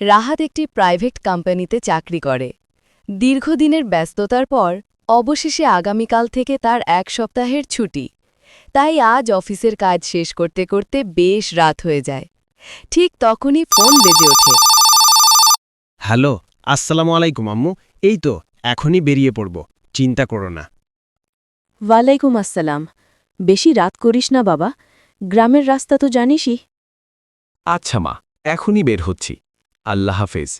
রাহাত একটি প্রাইভেট কোম্পানিতে চাকরি করে। দীর্ঘদিনের ব্যস্ততার পর অবশেষে আগামীকাল থেকে তার এক সপ্তাহের ছুটি। তাই আজ অফিসের কাজ শেষ করতে করতে বেশ রাত হয়ে যায়। ঠিক তখনই ফোন বেজে ওঠে। হ্যালো আসসালামু আলাইকুম আম্মু। এই তো এখনই বেরিয়ে পড়ব। চিন্তা করো না। ওয়ালাইকুম আসসালাম। বেশি রাত করিস না বাবা। গ্রামের রাস্তা তো জানিসই। আচ্ছা মা এখনই বের হচ্ছি। আল্লাহ হাফেজ।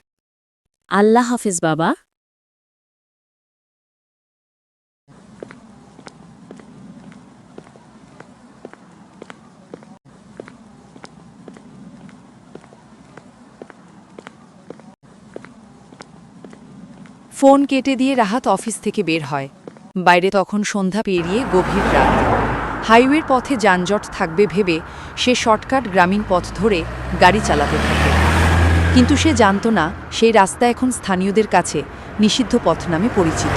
আল্লাহ হাফেজ, বাবা। ফোন কেটে দিয়ে রাহাত অফিস থেকে বের হয়। বাইরে তখন সন্ধ্যা পেরিয়ে গভীর রাত। হাইওয়ের পথে যানজট থাকবে ভেবে সে শর্টকাট গ্রামীণ পথ ধরে গাড়ি চালাতে থাকে। কিন্তু সে জানত না সেই রাস্তা এখন স্থানীয়দের কাছে নিষিদ্ধ পথ নামে পরিচিত।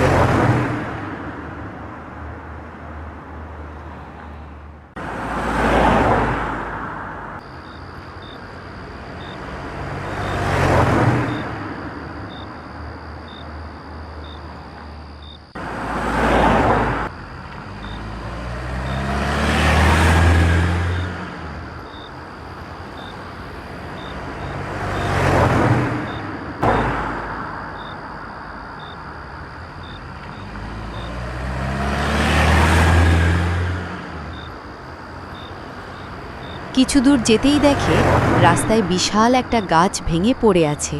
কিছু দূর যেতেই দেখে রাস্তায় বিশাল একটা গাছ ভেঙে পড়ে আছে।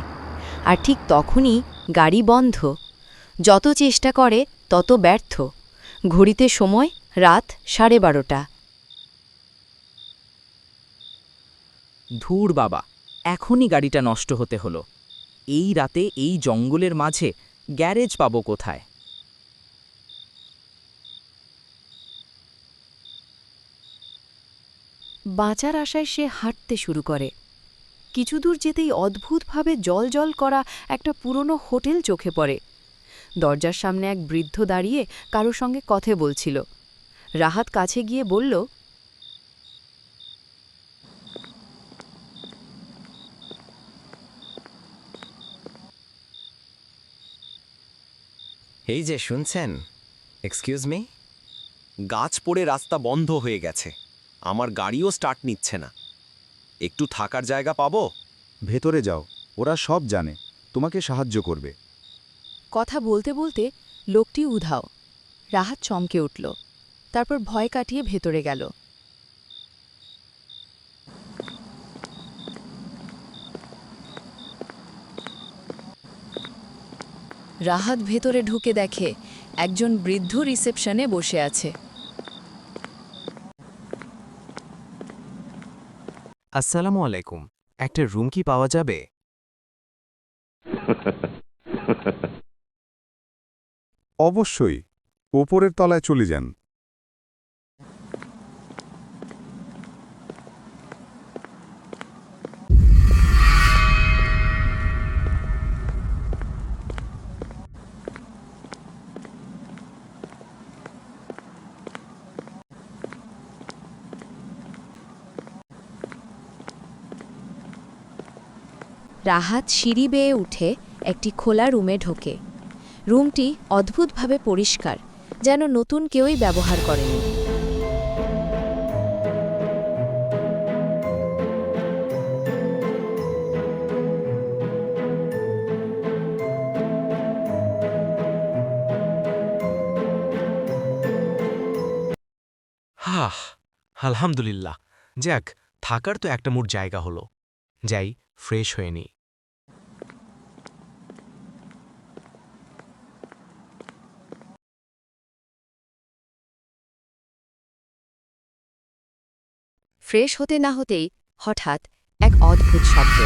আর ঠিক তখনই গাড়ি বন্ধ। যত চেষ্টা করে, তত ব্যর্থ। ঘড়িতে সময়, রাত সাড়ে বারোটা। ধুর বাবা, এখনই গাড়িটা নষ্ট হতে হলো। এই রাতে এই জঙ্গলের মাঝে গ্যারেজ পাবো কোথায়? বাঁচার আশায় সে হাঁটতে শুরু করে। কিছু দূর যেতেই অদ্ভুতভাবে জল জল করা একটা পুরনো হোটেল চোখে পড়ে। দরজার সামনে এক বৃদ্ধ দাঁড়িয়ে কারোর সঙ্গে কথা বলছিল। রাহাত কাছে গিয়ে বলল, এই যে শুনছেন এক্সকিউজ মি গাছ পড়ে রাস্তা বন্ধ হয়ে গেছে। আমার গাড়িও স্টার্ট নিচ্ছে না। একটু থাকার জায়গা পাবো? ভেতরে যাও ওরা সব জানে তোমাকে সাহায্য করবে। কথা বলতে বলতে লোকটি উধাও রাহাত চমকে উঠল তারপর ভয় কাটিয়ে ভেতরে গেল। রাহাত ভেতরে ঢুকে দেখে একজন বৃদ্ধ রিসেপশনে বসে আছে। আসসালামু আলাইকুম। একটা রুম কি পাওয়া যাবে? অবশ্যই। ওপরের তলায় চলে যান। রাহাত সিঁড়ি বেয়ে উঠে একটি খোলা রুমে ঢোকে। রুমটি অদ্ভুতভাবে পরিষ্কার, যেন নতুন কেউই ব্যবহার করেনি। হাহ, আলহামদুলিল্লাহ। যাক, থাকার তো একটা মোট জায়গা হলো। যাই, ফ্রেশ হয়ে নি ফ্রেশ হতে না হতেই হঠাৎ এক অদ্ভুত শব্দ।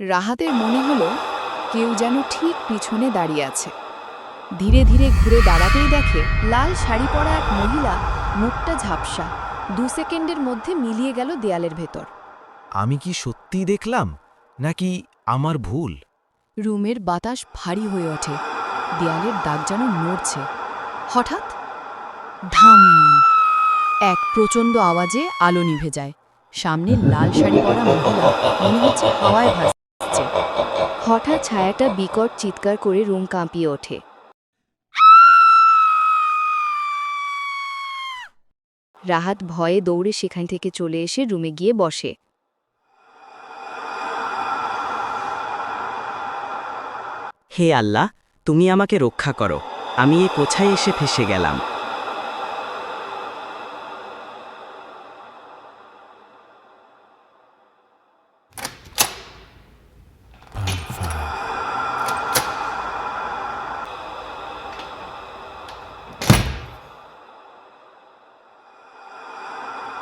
রাহাতের মনে হলো কেউ যেন ঠিক পিছনে দাঁড়িয়ে আছে। ধীরে ধীরে ঘুরে দাঁড়াতেই দেখে লাল শাড়ি পরা এক মহিলা মুখটা ঝাপসা দু সেকেন্ডের মধ্যে মিলিয়ে গেল দেয়ালের ভেতর। আমি কি সত্যিই দেখলাম নাকি আমার ভুল? রুমের বাতাস ভারী হয়ে ওঠে দেয়ালের দাগ যেন নড়ছে। হঠাৎ ধাম। এক প্রচণ্ড আওয়াজে আলো নিভে যায়। সামনে লাল শাড়ি পরা মহিলা, মনে হচ্ছে হাওয়ায় ভাসছে। হঠাৎ ছায়াটা বিকট চিৎকার করে রুম কাঁপিয়ে ওঠে। রাহাত ভয়ে দৌড়ে সেখান থেকে চলে এসে রুমে গিয়ে বসে। হে আল্লাহ, তুমি আমাকে রক্ষা করো। আমি এ কোথায় এসে ফেসে গেলাম।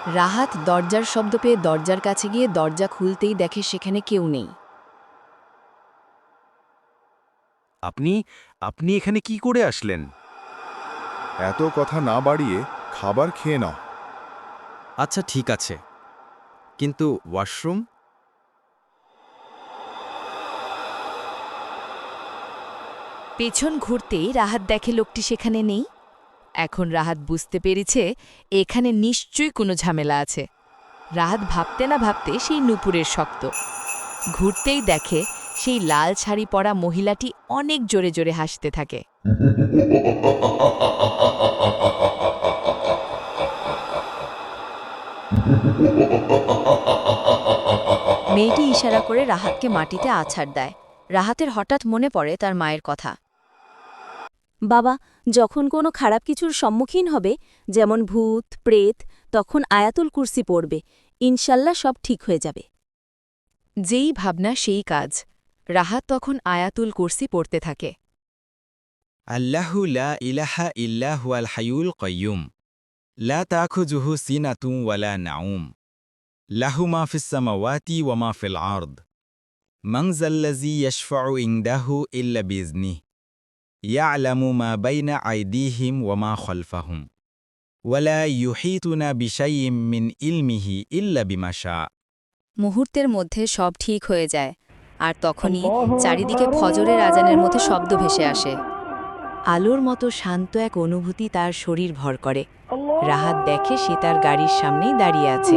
রাহাত দরজার শব্দ পেয়ে দরজার কাছে গিয়ে দরজা খুলতেই দেখে সেখানে কেউ নেই। আপনি আপনি এখানে কি করে আসলেন? এত কথা না বাড়িয়ে খাবার খেয়ে নাও। আচ্ছা ঠিক আছে। কিন্তু ওয়াশরুম? পেছন ঘুরতেই রাহাত দেখে লোকটি সেখানে নেই। এখন রাহাত বুঝতে পেরেছে এখানে নিশ্চয়ই কোনো ঝামেলা আছে। রাহাত ভাবতে না ভাবতে সেই নুপুরের শক্ত। ঘুরতেই দেখে সেই লাল শাড়ি পরা মহিলাটি অনেক জোরে জোরে হাসতে থাকে। মেয়েটি ইশারা করে রাহাতকে মাটিতে আছাড় দেয়। রাহাতের হঠাৎ মনে পড়ে তার মায়ের কথা। বাবা যখন কোনো খারাপ কিছুর সম্মুখীন হবে যেমন ভূত প্রেত তখন আয়াতুল কুরসি পড়বে। ইনশাল্লাহ সব ঠিক হয়ে যাবে। যেই ভাবনা সেই কাজ। রাহাত তখন আয়াতুল কুরসি পড়তে থাকে। আল্লাহু লা ইলাহা তাখুজুহু সিনাতুম ওয়ালা নাউম। লাহু মা ফিস সামাওয়াতি ওয়া মা ফিল আরদ। মান যাল্লাযী ইয়াশফাউ ইল্লা বিইজনিহ ইয়ালামু মা বাইনা আইদিহিম ওয়া মা খালফাহুম ওয়ালা ইউহিতুনা বিশাইইম মিন ইলমিহি ইল্লা বিমা শা মুহূর্তের মধ্যে সব ঠিক হয়ে যায় আর তখনই চারিদিকে ফজরের আজানের মতো শব্দ ভেসে আসে। আলোর মতো শান্ত এক অনুভূতি তার শরীর ভর করে। রাহাত দেখে সে তার গাড়ির সামনেই দাঁড়িয়ে আছে।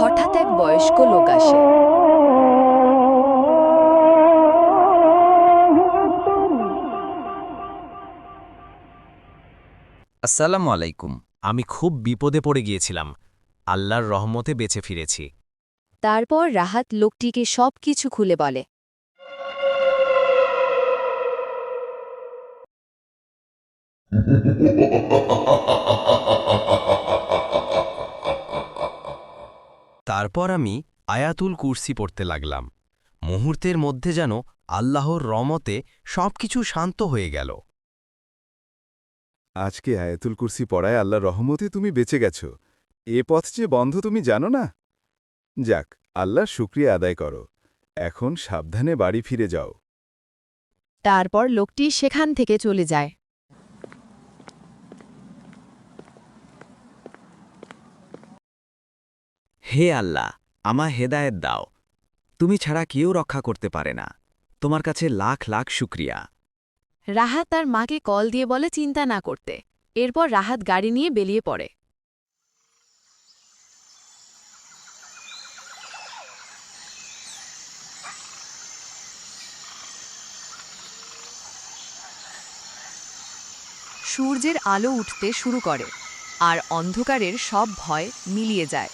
হঠাৎ এক বয়স্ক লোক আসে। আসসালামু আলাইকুম। আমি খুব বিপদে পড়ে গিয়েছিলাম। আল্লাহর রহমতে বেঁচে ফিরেছি। তারপর রাহাত লোকটিকে সব কিছু খুলে বলে। তারপর আমি আয়াতুল কুর্সি পড়তে লাগলাম। মুহূর্তের মধ্যে যেন আল্লাহর রমতে সবকিছু শান্ত হয়ে গেল। আজকে আয়াতুল কুরসি পড়ায় আল্লাহর রহমতে তুমি বেঁচে গেছো। এ পথ যে বন্ধ তুমি জানো না? যাক আল্লাহ শুক্রিয়া আদায় করো। এখন সাবধানে বাড়ি ফিরে যাও। তারপর লোকটি সেখান থেকে চলে যায়। হে আল্লাহ আমা হেদায়েত দাও। তুমি ছাড়া কেউ রক্ষা করতে পারে না। তোমার কাছে লাখ লাখ শুক্রিয়া। রাহাত তার মাকে কল দিয়ে বলে চিন্তা না করতে। এরপর রাহাত গাড়ি নিয়ে বেরিয়ে পড়ে। সূর্যের আলো উঠতে শুরু করে, আর অন্ধকারের সব ভয় মিলিয়ে যায়।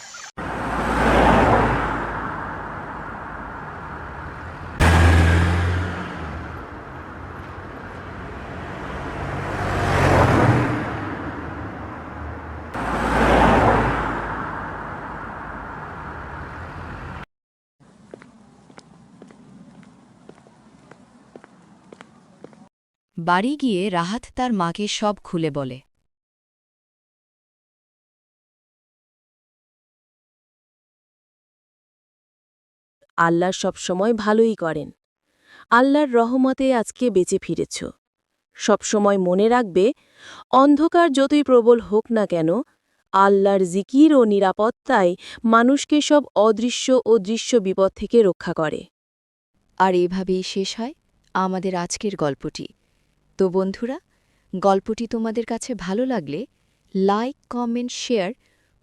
বাড়ি গিয়ে রাহাত তার মাকে সব খুলে বলে। আল্লাহ সবসময় ভালোই করেন। আল্লাহর রহমতে আজকে বেঁচে ফিরেছ। সবসময় মনে রাখবে অন্ধকার যতই প্রবল হোক না কেন আল্লাহর জিকির ও নিরাপত্তায় মানুষকে সব অদৃশ্য ও দৃশ্য বিপদ থেকে রক্ষা করে। আর এভাবেই শেষ হয় আমাদের আজকের গল্পটি। তো বন্ধুরা, গল্পটি তোমাদের কাছে ভালো লাগলে লাইক কমেন্ট শেয়ার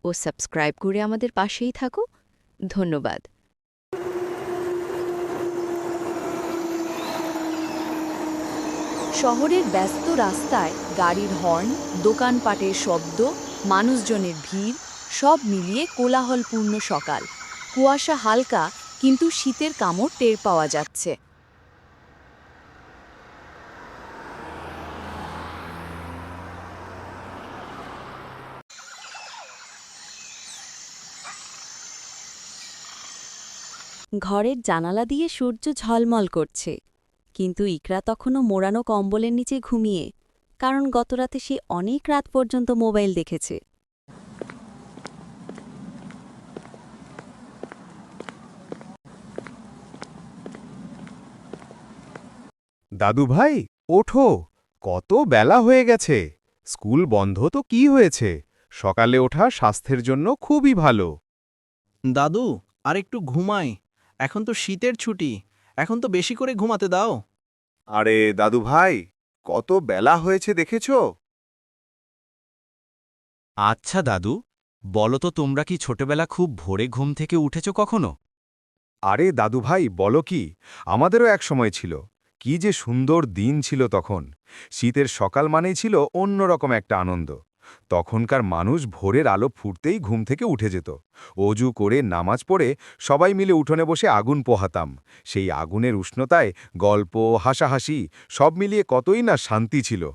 ও সাবস্ক্রাইব করে আমাদের পাশেই থাকো। ধন্যবাদ। শহরের ব্যস্ত রাস্তায় গাড়ির হর্ন দোকানপাটের শব্দ, মানুষজনের ভিড়, সব মিলিয়ে কোলাহলপূর্ণ সকাল। কুয়াশা হালকা, কিন্তু শীতের কামড় টের পাওয়া যাচ্ছে। ঘরের জানালা দিয়ে সূর্য ঝলমল করছে। কিন্তু ইকরা তখনও মোড়ানো কম্বলের নিচে ঘুমিয়ে কারণ গতরাতে সে অনেক রাত পর্যন্ত মোবাইল দেখেছে। দাদু ভাই ওঠো কত বেলা হয়ে গেছে। স্কুল বন্ধ তো কি হয়েছে? সকালে ওঠা স্বাস্থ্যের জন্য খুবই ভালো। দাদু আর একটু ঘুমাই। এখন তো শীতের ছুটি। এখন তো বেশি করে ঘুমাতে দাও। আরে দাদু ভাই কত বেলা হয়েছে দেখেছ? আচ্ছা দাদু বলো তো তোমরা কি ছোটবেলা খুব ভোরে ঘুম থেকে উঠেছ কখনো? আরে দাদু ভাই বলো কি আমাদেরও এক সময় ছিল। কি যে সুন্দর দিন ছিল তখন। শীতের সকাল মানেই ছিল অন্যরকম একটা আনন্দ। তখনকার মানুষ ভোরের আলো ফুটতেই ঘুম থেকে উঠে যেত। অজু করে নামাজ পড়ে সবাই মিলে উঠোনে বসে আগুন পোহাতাম। সেই আগুনের উষ্ণতায় গল্প, হাসাহাসি সব মিলিয়ে কতই না শান্তি ছিল।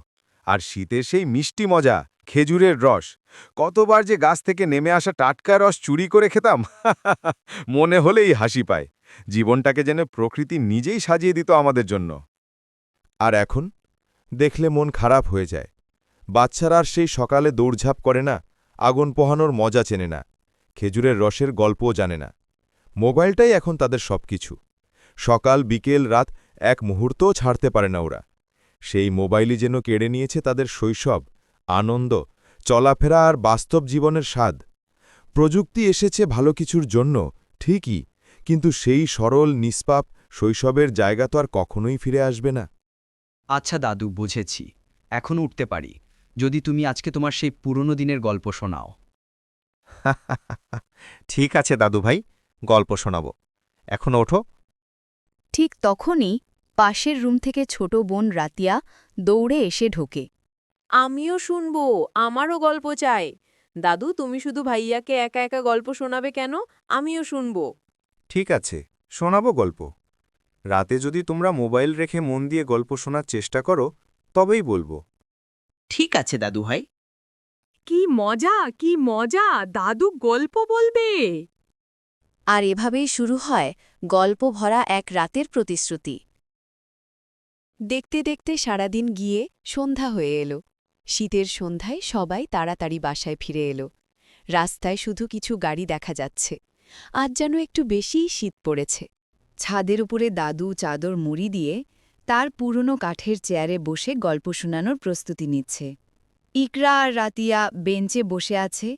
আর শীতের সেই মিষ্টি মজা, খেজুরের রস, কতবার যে গাছ থেকে নেমে আসা টাটকা রস চুরি করে খেতাম, মনে হলেই হাসি পায়। জীবনটাকে যেন প্রকৃতি নিজেই সাজিয়ে দিত আমাদের জন্য। আর এখন দেখলে মন খারাপ হয়ে যায়। বাচ্চারা আর সেই সকালে দৌড়ঝাঁপ করে না, আগুন পোহানোর মজা চেনে না, খেজুরের রসের গল্পও জানে না। মোবাইলটাই এখন তাদের সবকিছু। সকাল, বিকেল, রাত এক মুহূর্তও ছাড়তে পারে না ওরা। সেই মোবাইলই যেন কেড়ে নিয়েছে তাদের শৈশব, আনন্দ, চলাফেরা আর বাস্তব জীবনের স্বাদ। প্রযুক্তি এসেছে ভালো কিছুর জন্য, ঠিকই, কিন্তু সেই সরল, নিষ্পাপ শৈশবের জায়গা তো আর কখনোই ফিরে আসবে না। আচ্ছা দাদু, বুঝেছি। এখন উঠতে পারি। যদি তুমি আজকে তোমার সেই পুরনো দিনের গল্প শোনাও। ঠিক আছে দাদু ভাই গল্প শোনাব। এখন ওঠো। ঠিক তখনই পাশের রুম থেকে ছোট বোন রাতিয়া দৌড়ে এসে ঢোকে। আমিও শুনব আমারও গল্প চাই। দাদু তুমি শুধু ভাইয়াকে একা একা গল্প শোনাবে কেন? আমিও শুনব। ঠিক আছে শোনাবো গল্প। রাতে যদি তোমরা মোবাইল রেখে মন দিয়ে গল্প শোনার চেষ্টা করো তবেই বলব। ঠিক আছে দাদু ভাই কি মজা কি মজা দাদু গল্প বলবে। আর এভাবেই শুরু হয় গল্প ভরা এক রাতের প্রতিশ্রুতি। দেখতে দেখতে সারাদিন গিয়ে সন্ধ্যা হয়ে এলো। শীতের সন্ধ্যায় সবাই তাড়াতাড়ি বাসায় ফিরে এলো। রাস্তায় শুধু কিছু গাড়ি দেখা যাচ্ছে। আজ যেন একটু বেশিই শীত পড়েছে। ছাদের উপরে দাদু চাদর মুড়ি দিয়ে তার পুরনো কাঠের চেয়ারে বসে গল্প শোনানোর প্রস্তুতি নিচ্ছে। ইকরা আর রাতিয়া বেঞ্চে বসে আছে,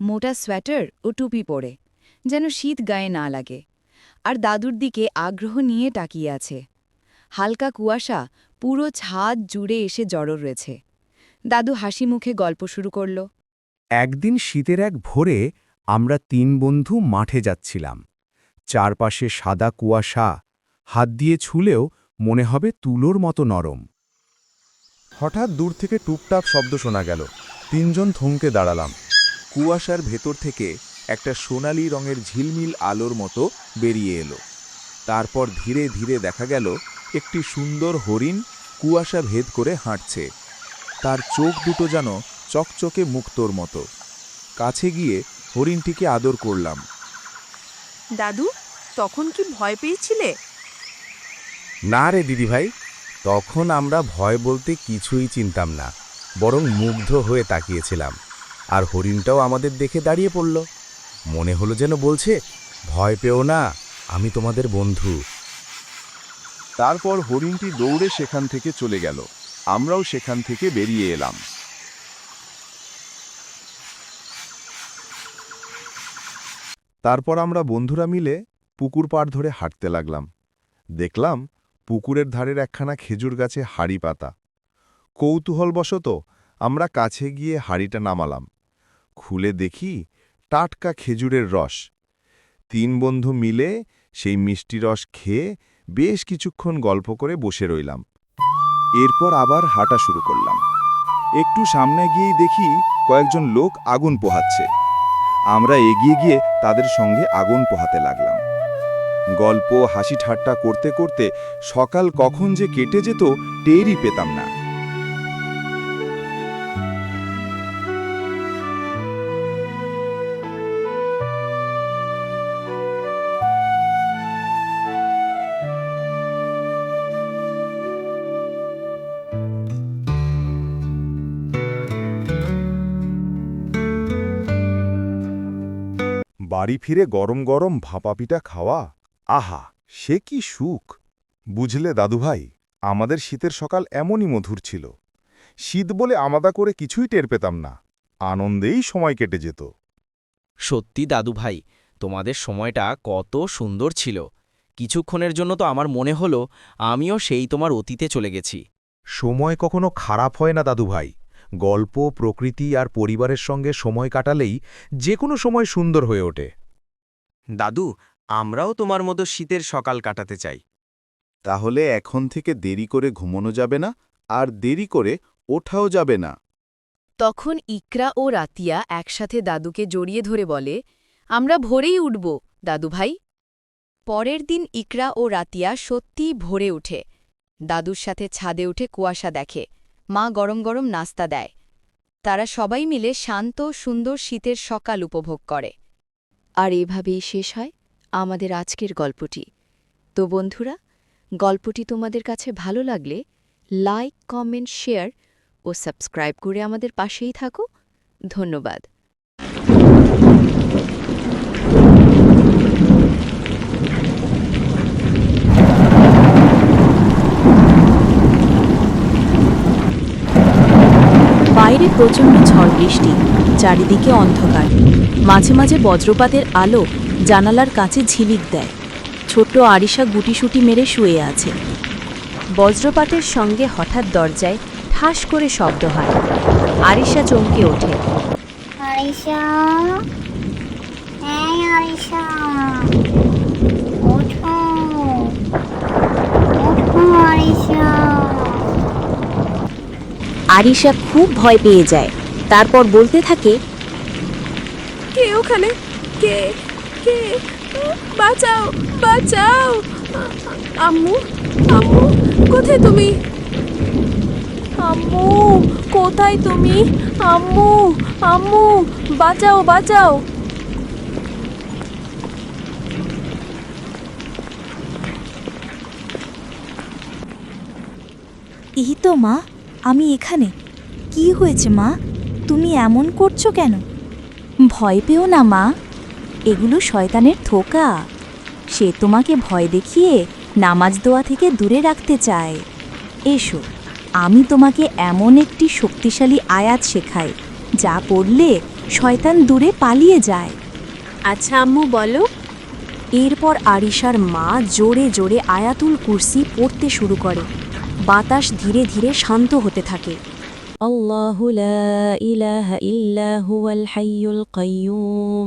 মোটা সোয়েটার ও টুপি পরে, যেন শীত গায়ে না লাগে, আর দাদুর দিকে আগ্রহ নিয়ে তাকিয়ে আছে। হালকা কুয়াশা পুরো ছাদ জুড়ে এসে জড়ো রয়েছে। দাদু হাসি মুখে গল্প শুরু করল। একদিন শীতের এক ভোরে আমরা তিন বন্ধু মাঠে যাচ্ছিলাম। চারপাশে সাদা কুয়াশা, হাত দিয়ে ছুলেও মনে হবে তুলোর মতো নরম। হঠাৎ দূর থেকে টুপটাপ শব্দ শোনা গেল। তিনজন থমকে দাঁড়ালাম। কুয়াশার ভেতর থেকে একটা সোনালি রঙের ঝিলমিল আলোর মতো বেরিয়ে এলো। তারপর ধীরে ধীরে দেখা গেল, একটি সুন্দর হরিণ কুয়াশা ভেদ করে হাঁটছে। তার চোখ দুটো যেন চকচকে মুক্তোর মতো। কাছে গিয়ে হরিণটিকে আদর করলাম। দাদু, তখন কি ভয় পেয়েছিলে? না রে দিদিভাই, তখন আমরা ভয় বলতে কিছুই চিনতাম না, বরং মুগ্ধ হয়ে তাকিয়েছিলাম, আর হরিণটাও আমাদের দেখে দাঁড়িয়ে পড়ল। মনে হলো যেন বলছে, ভয় পেও না, আমি তোমাদের বন্ধু। তারপর হরিণটি দৌড়ে সেখান থেকে চলে গেল। আমরাও সেখান থেকে বেরিয়ে এলাম। তারপর আমরা বন্ধুরা মিলে পুকুর পাড় ধরে হাঁটতে লাগলাম। দেখলাম পুকুরের ধারের একখানা খেজুর গাছে হাড়ি পাতা। কৌতূহলবশত আমরা কাছে গিয়ে হাড়িটা নামালাম। খুলে দেখি টাটকা খেজুরের রস। তিন বন্ধু মিলে সেই মিষ্টি রস খেয়ে বেশ কিছুক্ষণ গল্প করে বসে রইলাম। এরপর আবার হাঁটা শুরু করলাম। একটু সামনে গিয়েই দেখি কয়েকজন লোক আগুন পোহাচ্ছে। আমরা এগিয়ে গিয়ে তাদের সঙ্গে আগুন পোহাতে লাগলাম। গল্প, হাসি ঠাট্টা করতে করতে সকাল কখন যে কেটে যেত, টেরই পেতাম না। বাড়ি ফিরে গরম গরম ভাপা পিঠা খাওয়া আহা সে কি সুখ। বুঝলে দাদুভাই আমাদের শীতের সকাল এমনই মধুর ছিল। শীত বলে আমাদা করে কিছুই টের পেতাম না। আনন্দেই সময় কেটে যেত। সত্যি দাদুভাই তোমাদের সময়টা কত সুন্দর ছিল। কিছুক্ষণের জন্য তো আমার মনে হলো আমিও সেই তোমার অতীতে চলে গেছি। সময় কখনো খারাপ হয় না দাদুভাই। গল্প প্রকৃতি আর পরিবারের সঙ্গে সময় কাটালেই যে কোনো সময় সুন্দর হয়ে ওঠে। দাদু আমরাও তোমার মতো শীতের সকাল কাটাতে চাই। তাহলে এখন থেকে দেরি করে ঘুমানো যাবে না আর দেরি করে ওঠাও যাবে না। তখন ইকরা ও রাতিয়া একসাথে দাদুকে জড়িয়ে ধরে বলে আমরা ভোরেই উঠব দাদু ভাই। পরের দিন ইকরা ও রাতিয়া সত্যিই ভোরে উঠে। দাদুর সাথে ছাদে উঠে কুয়াশা দেখে। মা গরম গরম নাস্তা দেয়। তারা সবাই মিলে শান্ত সুন্দর শীতের সকাল উপভোগ করে। আর এভাবেই শেষ হয়? আমাদের আজকের গল্পটি। তো বন্ধুরা, গল্পটি তোমাদের কাছে ভালো লাগলে লাইক, কমেন্ট, শেয়ার ও সাবস্ক্রাইব করে আমাদের পাশেই থাকো। ধন্যবাদ। বাইরে প্রচণ্ড ঝড় বৃষ্টি, চারিদিকে অন্ধকার। মাঝে মাঝে বজ্রপাতের আলো জানালার কাছে ঝিলিক দেয়। ছোট্ট আরিশা গুটিসুটি মেরে শুয়ে আছে। বজ্রপাতের সঙ্গে হঠাৎ দরজায় ঠাস করে শব্দ হয়। আরিশা চমকে ওঠে। আরিশা? এই আরিশা ওঠো ওঠো আরিশা। আরিশা খুব ভয় পেয়ে যায়। তারপর বলতে থাকে কে ওখানে? কে? কে বাঁচাও বাঁচাও। আম্মু আম্মু, কোথায় তুমি? আম্মু, কোথায় তুমি? আম্মু আম্মু, বাঁচাও বাঁচাও। এই তো মা, আমি এখানে। কি হয়েছে মা? তুমি এমন করছ কেন? ভয় পেও না মা। এগুলো শয়তানের থোকা। সে তোমাকে ভয় দেখিয়ে নামাজ দোয়া থেকে দূরে রাখতে চায়। এসো আমি তোমাকে এমন একটি শক্তিশালী আয়াত শেখাই যা পড়লে শয়তান দূরে পালিয়ে যায়। আচ্ছা আম্মু বলো। এরপর আরিশার মা জোরে জোরে আয়াতুল কুর্সি পড়তে শুরু করে। বাতাস ধীরে ধীরে শান্ত হতে থাকে। আল্লাহ ইলাহা ইল্লাহুয়াল হাইয়ুল কাইয়ুম।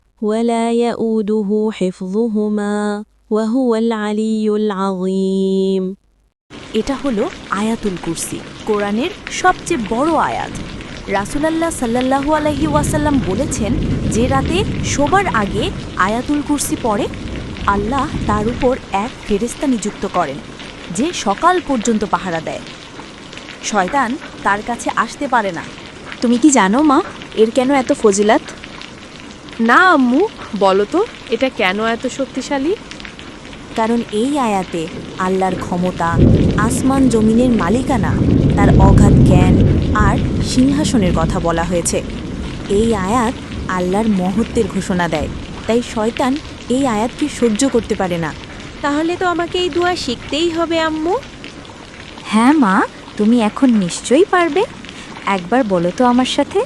ولا يؤوده حفظهما وهو العلي العظيم এটা হলো আয়াতুল কুরসি কোরআনের সবচেয়ে বড় আয়াত রাসুলাল্লাহ সাল্লাহু আলহি ওয়াসাল্লাম বলেছেন যে রাতে শোবার আগে আয়াতুল কুরসি পড়ে আল্লাহ তার উপর এক ফেরেস্তা নিযুক্ত করেন যে সকাল পর্যন্ত পাহারা দেয় শয়তান তার কাছে আসতে পারে না তুমি কি জানো মা এর কেন এত ফজিলাত না আম্মু বলো তো এটা কেন এত শক্তিশালী? কারণ এই আয়াতে আল্লাহর ক্ষমতা আসমান জমিনের মালিকানা তার অগাধ জ্ঞান আর সিংহাসনের কথা বলা হয়েছে। এই আয়াত আল্লাহর মহত্বের ঘোষণা দেয় তাই শয়তান এই আয়াতকে সহ্য করতে পারে না। তাহলে তো আমাকে এই দোয়া শিখতেই হবে আম্মু। হ্যাঁ মা তুমি এখন নিশ্চয়ই পারবে। একবার বলো তো আমার সাথে।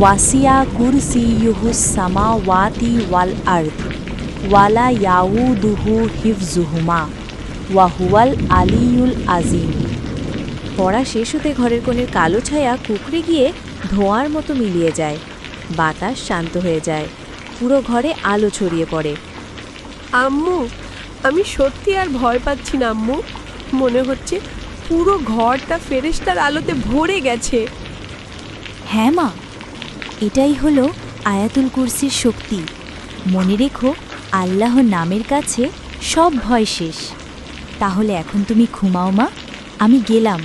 ওয়াসিয়া কুরসি কুরসিয়ুহুস সামাওয়াতি ওয়াল আরদ ওয়ালা ইয়াউদুহু হিফজুহুমা ওয়া হুয়াল আলিয়ুল আজিম। পড়া শেষ হতে ঘরের কোণের কালো ছায়া কুকড়ে গিয়ে ধোঁয়ার মতো মিলিয়ে যায়। বাতাস শান্ত হয়ে যায়। পুরো ঘরে আলো ছড়িয়ে পড়ে। আম্মু আমি সত্যি আর ভয় পাচ্ছি না আম্মু। মনে হচ্ছে পুরো ঘরটা ফেরেশতার আলোতে ভরে গেছে। হ্যাঁ মা এটাই হলো আয়াতুল কুরসির শক্তি। মনে রেখো, আল্লাহ নামের কাছে সব ভয় শেষ। তাহলে এখন তুমি ঘুমাও মা, আমি গেলাম।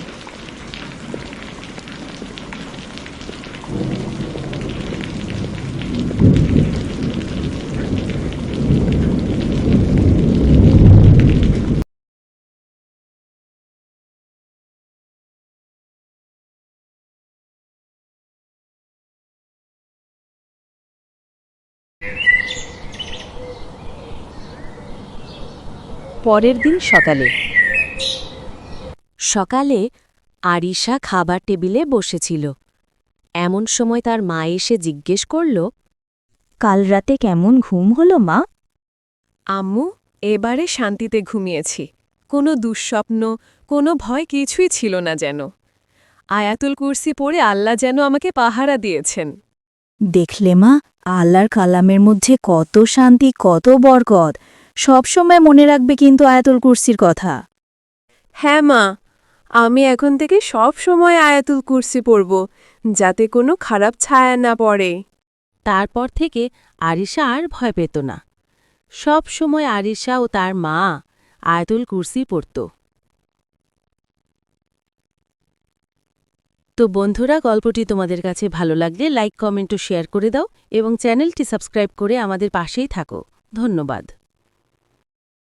পরের দিন সকালে। সকালে আরিশা খাবার টেবিলে বসেছিল। এমন সময় তার মা এসে জিজ্ঞেস করল, কাল রাতে কেমন ঘুম হলো মা? আম্মু, এবারে শান্তিতে ঘুমিয়েছি। কোনো দুঃস্বপ্ন, কোনো ভয় কিছুই ছিল না যেন। আয়াতুল কুরসি পড়ে আল্লাহ যেন আমাকে পাহারা দিয়েছেন। দেখলে মা, আল্লাহর কালামের মধ্যে কত শান্তি, কত বরকত। সবসময় মনে রাখবে কিন্তু আয়াতুল কুরসির কথা। হ্যাঁ মা আমি এখন থেকে সব সময় আয়াতুল কুরসি পড়ব যাতে কোনো খারাপ ছায়া না পড়ে। তারপর থেকে আরিশা আর ভয় পেত না। সব সময় আরিশা ও তার মা আয়াতুল কুরসি পড়ত। তো বন্ধুরা গল্পটি তোমাদের কাছে ভালো লাগলে লাইক কমেন্ট ও শেয়ার করে দাও এবং চ্যানেলটি সাবস্ক্রাইব করে আমাদের পাশেই থাকো। ধন্যবাদ।